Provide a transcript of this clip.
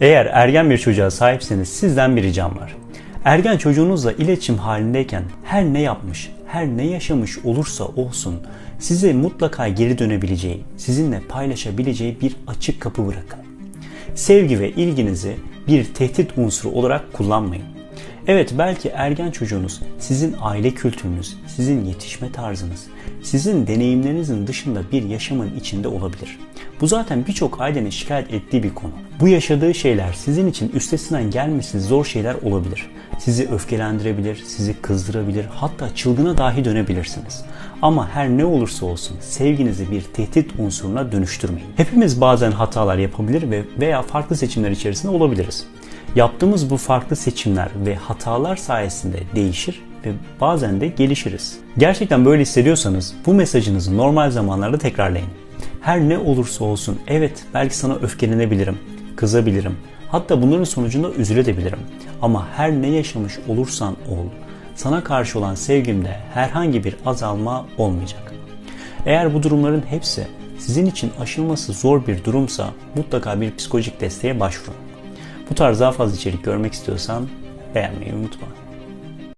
Eğer ergen bir çocuğa sahipseniz sizden bir ricam var. Ergen çocuğunuzla iletişim halindeyken her ne yapmış, her ne yaşamış olursa olsun size mutlaka geri dönebileceği, sizinle paylaşabileceği bir açık kapı bırakın. Sevgi ve ilginizi bir tehdit unsuru olarak kullanmayın. Evet belki ergen çocuğunuz sizin aile kültürünüz, sizin yetişme tarzınız, sizin deneyimlerinizin dışında bir yaşamın içinde olabilir. Bu zaten birçok ailenin şikayet ettiği bir konu. Bu yaşadığı şeyler sizin için üstesinden gelmesi zor şeyler olabilir. Sizi öfkelendirebilir, sizi kızdırabilir, hatta çılgına dahi dönebilirsiniz. Ama her ne olursa olsun sevginizi bir tehdit unsuruna dönüştürmeyin. Hepimiz bazen hatalar yapabilir ve veya farklı seçimler içerisinde olabiliriz. Yaptığımız bu farklı seçimler ve hatalar sayesinde değişir ve bazen de gelişiriz. Gerçekten böyle hissediyorsanız bu mesajınızı normal zamanlarda tekrarlayın. Her ne olursa olsun evet belki sana öfkelenebilirim, kızabilirim. Hatta bunların sonucunda üzülebilirim. Ama her ne yaşamış olursan ol, sana karşı olan sevgimde herhangi bir azalma olmayacak. Eğer bu durumların hepsi sizin için aşılması zor bir durumsa mutlaka bir psikolojik desteğe başvurun. Bu tarz daha fazla içerik görmek istiyorsan beğenmeyi unutma.